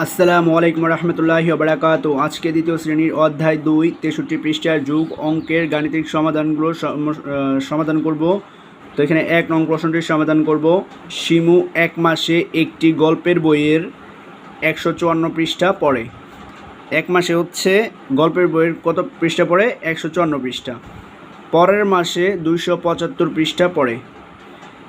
আসসালামু আলাইকুম রহমতুল্লাহি বারাকাতু। আজকে দ্বিতীয় শ্রেণির অধ্যায় দুই, তেষট্টি পৃষ্ঠার যুগ অঙ্কের গাণিতিক সমাধানগুলো সমাধান করব। তো এখানে এক নং প্রশ্নটির সমাধান করব। শিমু এক মাসে একটি গল্পের বইয়ের একশো চুয়ান্ন পৃষ্ঠা পড়ে। এক মাসে হচ্ছে গল্পের বইয়ের কত পৃষ্ঠা পড়ে? একশো চুয়ান্ন পৃষ্ঠা। পরের মাসে দুইশো পঁচাত্তর পৃষ্ঠা পড়ে।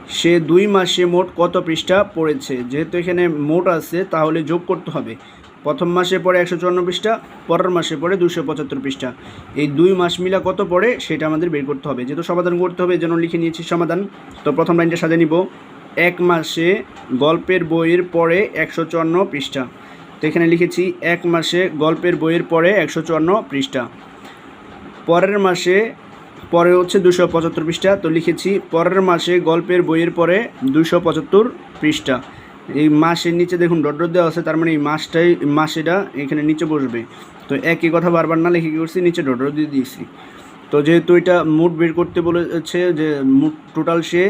সে দুই মাসে মোট কত পৃষ্ঠা পড়েছে? যেহেতু এখানে মোট আছে, তাহলে যোগ করতে হবে। প্রথম মাসে পড়ে একশো চুয়ান্ন পৃষ্ঠা, পরের মাসে পড়ে দুশো পঁচাত্তর পৃষ্ঠা। এই দুই মাস মিলা কত পড়ে, সেটা আমাদের বের করতে হবে। যেহেতু সমাধান করতে হবে যেন লিখে নিয়েছি সমাধান। তো প্রথম লাইনটা সাজে নিব। এক মাসে গল্পের বইয়ের পরে একশো চুয়ান্ন পৃষ্ঠা। তো এখানে লিখেছি, এক মাসে গল্পের বইয়ের পরে একশো চুয়ান্ন পৃষ্ঠা। পরের মাসে পরে হচ্ছে দুশো পঁচাত্তর পৃষ্ঠা। তো লিখেছি, পরের মাসে গল্পের বইয়ের পরে দুশো পঁচাত্তর পৃষ্ঠা। এই মাসের নিচে দেখুন, ডট ডট দেওয়া আছে, তার মানে এই মাসটাই, মাসেটা এখানে নিচে বসবে। তো একই কথা বারবার না লিখে কী করছি? নিচে ডট ডট দিয়ে দিয়েছি। তো যেহেতু এটা মুট বের করতে বলেছে যে মুট টোটাল সে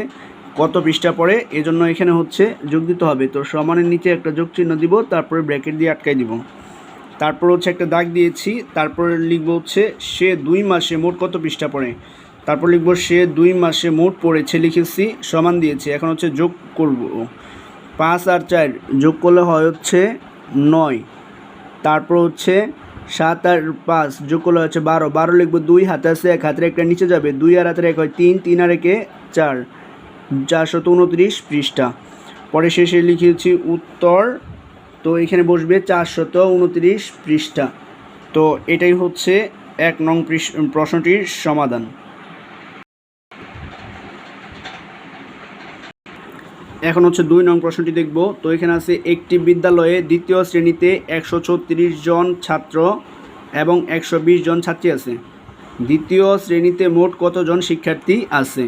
কত পৃষ্ঠা পড়ে, এজন্য এখানে হচ্ছে যোগ দিতে হবে। তো সমানের নিচে একটা যোগ চিহ্ন দিব, তারপরে ব্র্যাকেট দিয়ে আটকাই দিব। তারপর হচ্ছে একটা দাগ দিয়েছি, তারপরে লিখব হচ্ছে, সে দুই মাসে মোট কত পৃষ্ঠা পড়ে? তারপর লিখব, সে দুই মাসে মোট পড়েছে, লিখেছি, সমান দিয়েছি, এখন হচ্ছে যোগ করব। পাঁচ আর চার যোগ করলে হয় হচ্ছে নয়। তারপর হচ্ছে সাত আর পাঁচ যোগ করলে হচ্ছে বারো। বারো লিখব, দুই হাতে আছে, এক হাতের একটা নিচে যাবে, দুই আর হাতের এক হয় তিন তিন আর একে চার। চারশত উনত্রিশ পৃষ্ঠা। পরে শেষে লিখেছি উত্তর তো এখানে বসবে চারশত উনত্রিশ পৃষ্ঠা। তো এটাই হচ্ছে এক নং প্রশ্নটির সমাধান। এখন হচ্ছে দুই নং প্রশ্নটি দেখব। তো এখানে আছে একটি বিদ্যালয়ে দ্বিতীয় শ্রেণীতে একশো ছত্রিশ জন ছাত্র এবং একশো বিশ জন ছাত্রী আছে। দ্বিতীয় শ্রেণীতে মোট কতজন শিক্ষার্থী আছে?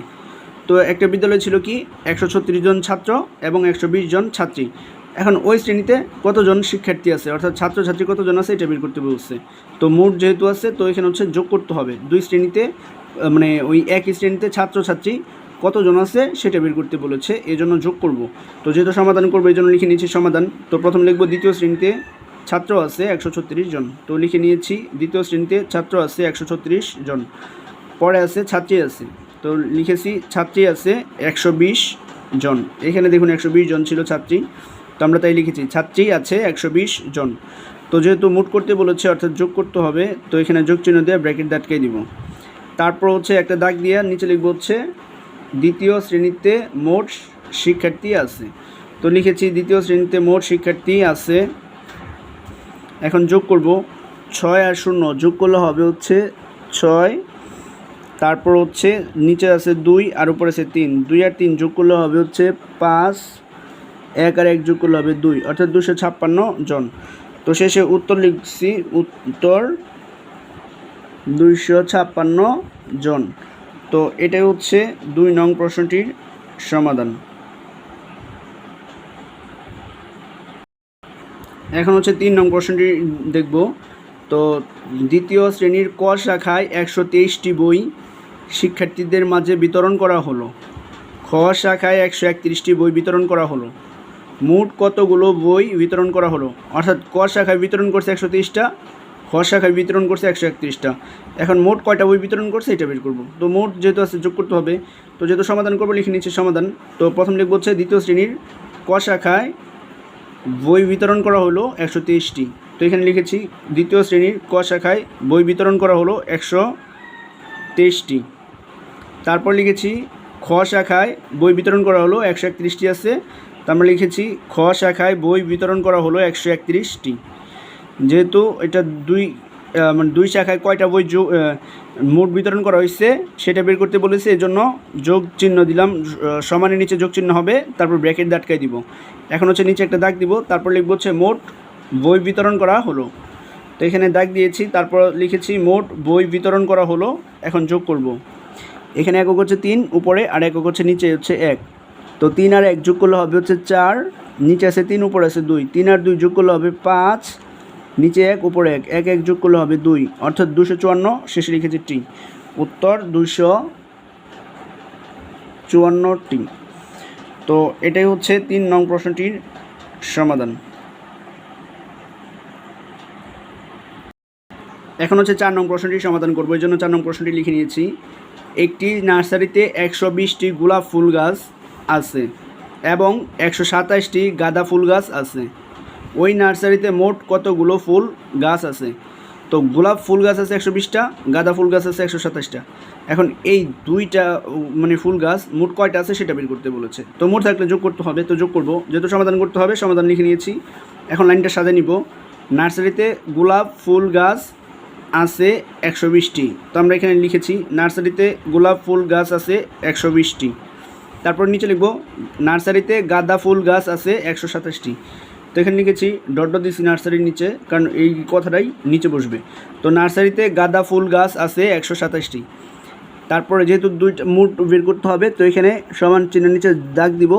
তো একটা বিদ্যালয় ছিল কি, একশো ছত্রিশ জন ছাত্র এবং একশো বিশ জন ছাত্রী। এখন ওই শ্রেণীতে কতজন শিক্ষার্থী আছে? অর্থাৎ ছাত্রছাত্রী কতজন আছে এটা বের করতে বলছে। তো মোট যেহেতু আছে, তো এখানে হচ্ছে যোগ করতে হবে। দুই শ্রেণীতে মানে ওই একই শ্রেণীতে ছাত্রছাত্রী কতজন আছে সেটা বের করতে বলেছে। এই জন্য যোগ করব। তো যেহেতু সমাধান করব এই জন্য লিখে নিয়েছি সমাধান। তো প্রথম লিখব দ্বিতীয় শ্রেণীতে ছাত্র আছে একশো ছত্রিশ জন। তো লিখে নিয়েছি দ্বিতীয় শ্রেণীতে ছাত্র আছে একশো ছত্রিশ জন। পরে আছে ছাত্রী আছে। তো লিখেছি ছাত্রী আছে একশো বিশ জন। এখানে দেখুন একশো বিশ জন ছিল ছাত্রী। তো আমরা তাই লিখেছি ছাত্রী আছে একশো বিশ জন। তো যেহেতু মোট করতে বলেছে, অর্থাৎ যোগ করতে হবে, তো এখানে যোগ চিহ্ন দিয়ে ব্র্যাকেট দাটকে দিব তারপর হচ্ছে একটা দাগ দিয়ে নিচে লিখব হচ্ছে, দ্বিতীয় শ্রেণীতে মোট শিক্ষার্থী আছে। তো লিখেছি, দ্বিতীয় শ্রেণীতে মোট শিক্ষার্থী আছে। এখন যোগ করব, ছয় আর শূন্য, যোগ করলে হবে হচ্ছে ছয়, তারপর হচ্ছে নিচে আছে দুই, আর উপরে আছে তিন। দুই আর তিন যোগ করলে হবে হচ্ছে পাঁচ এক আর এক যোগ করলে হবে দুই, অর্থাৎ দুশো ছাপ্পান্ন জন। তো শেষে উত্তর লিখছি, উত্তর দুইশো ছাপ্পান্ন জন। তো এটাই হচ্ছে দুই নং প্রশ্নটির সমাধান। এখন হচ্ছে তিন নং প্রশ্নটি দেখব। তো দ্বিতীয় শ্রেণির ক শাখায় একশো তেইশটি বই শিক্ষার্থীদের মাঝে বিতরণ করা হলো। খ শাখায় একশো একত্রিশটি বই বিতরণ করা হলো। মোট কতগুলো বই বিতরণ করা হলো? অর্থাৎ ক শাখায় বিতরণ করছে একশো তিরিশটা, খ শাখায় বিতরণ করছে একশো একত্রিশটা। এখন মোট কয়টা বই বিতরণ করছে এটা বের করব। তো মোট যেহেতু আছে, যোগ করতে হবে। তো যেহেতু সমাধান করব, লিখে নিচ্ছে সমাধান। তো প্রথম লিখব হচ্ছে দ্বিতীয় শ্রেণির ক শাখায় বই বিতরণ করা হলো একশো তেইশটি তো এখানে লিখেছি দ্বিতীয় শ্রেণির ক শাখায় বই বিতরণ করা হলো একশো তেইশটি। তারপর লিখেছি খ শাখায় বই বিতরণ করা হলো একশো একত্রিশটি আছে। তারপর লিখেছি, খ শাখায় বই বিতরণ করা হলো একশো একত্রিশটি। যেহেতু এটা দুই মানে দুই শাখায় কয়টা বই যোগ মোট বিতরণ করা হয়েছে, সেটা বের করতে বলেছে এই জন্য যোগ চিহ্ন দিলাম সমানের নিচে যোগ চিহ্ন হবে, তারপর ব্র্যাকেট দাটকাই দিব। এখন হচ্ছে নিচে একটা দাগ দিব, তারপর লিখব হচ্ছে মোট বই বিতরণ করা হলো। তো এখানে দাগ দিয়েছি, তারপর লিখেছি মোট বই বিতরণ করা হলো, এখন যোগ করব। এখানে একক হচ্ছে তিন, উপরে আর একক হচ্ছে নিচে হচ্ছে এক। তো তিন আর এক যোগ করলে হবে হচ্ছে চার, নিচে আছে তিন, উপরে আছে দুই। তিন আর দুই যোগ করলে হবে পাঁচ, নিচে এক, উপরে এক। এক এক যোগ করলে হবে দুই। অর্থাৎ দুশো চুয়ান্ন, শেষে লিখেছে টি। উত্তর দুশো চুয়ান্নটি। তো এটাই হচ্ছে তিন নং প্রশ্নটির সমাধান। এখন হচ্ছে চার নং প্রশ্নটি সমাধান করব। এই জন্য চার নং প্রশ্নটি লিখে নিয়েছি। একটি নার্সারিতে একশো বিশটি গোলাপ ফুল গাছ আছে এবং একশো সাতাশটি গাঁদা ফুল গাছ আছে। ওই নার্সারিতে মোট কতগুলো ফুল গাছ আছে? তো গোলাপ ফুল গাছ আছে একশো বিশটা, গাঁদা ফুল গাছ আছে একশো সাতাশটা এখন এই দুইটা মানে ফুল গাছ মোট কয়টা আছে সেটা বের করতে বলেছে। তো মোট থাকলে যোগ করতে হবে, তো যোগ করব। যেহেতু সমাধান করতে হবে, সমাধান লিখে নিয়েছি। এখন লাইনটা সাজে নিব। নার্সারিতে গোলাপ ফুল গাছ আছে একশো বিশটি। তো আমরা এখানে লিখেছি, নার্সারিতে গোলাপ ফুল গাছ আছে একশো বিশটি। তারপর নিচে লিখব, নার্সারিতে গাঁদা ফুল গাছ আছে একশো সাতাশটি। তো এখানে লিখেছি, ডট ডট নার্সারির নিচে, কারণ এই কথাটাই নিচে বসবে। তো নার্সারিতে গাঁদা ফুল গাছ আছে একশো সাতাশটি। তারপরে যেহেতু দুইটা মুট বের করতে হবে, তো এখানে সমান চিহ্নের নিচে দাগ দিব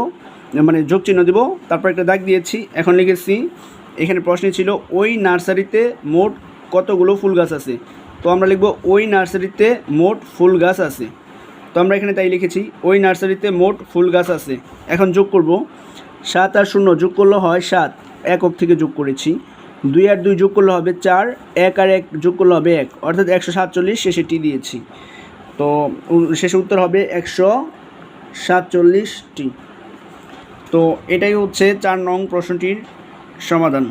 মানে যোগ চিহ্ন দিব। তারপর একটা দাগ দিয়েছি, এখন লিখেছি, এখানে প্রশ্নে ছিল, ওই নার্সারিতে মোট কতগুলো ফুল গাছ আছে? তো আমরা লিখব, ওই নার্সারিতে মোট ফুল গাছ আছে। তো আমরা এখানে তাই লিখেছি, ওই নার্সারিতে মোট ফুল গাছ আছে। এখন যোগ করব, সাত আর শূন্য যোগ করলে হয় সাত একক থেকে যোগ করেছি। দুই আর দুই যোগ করলে হবে চার, এক আর এক যোগ করলে হবে এক, অর্থাৎ একশো সাতচল্লিশ শেষে টি দিয়েছি। তো শেষে উত্তর হবে একশো সাতচল্লিশটি তো এটাই হচ্ছে চার নং প্রশ্নটির সমাধান।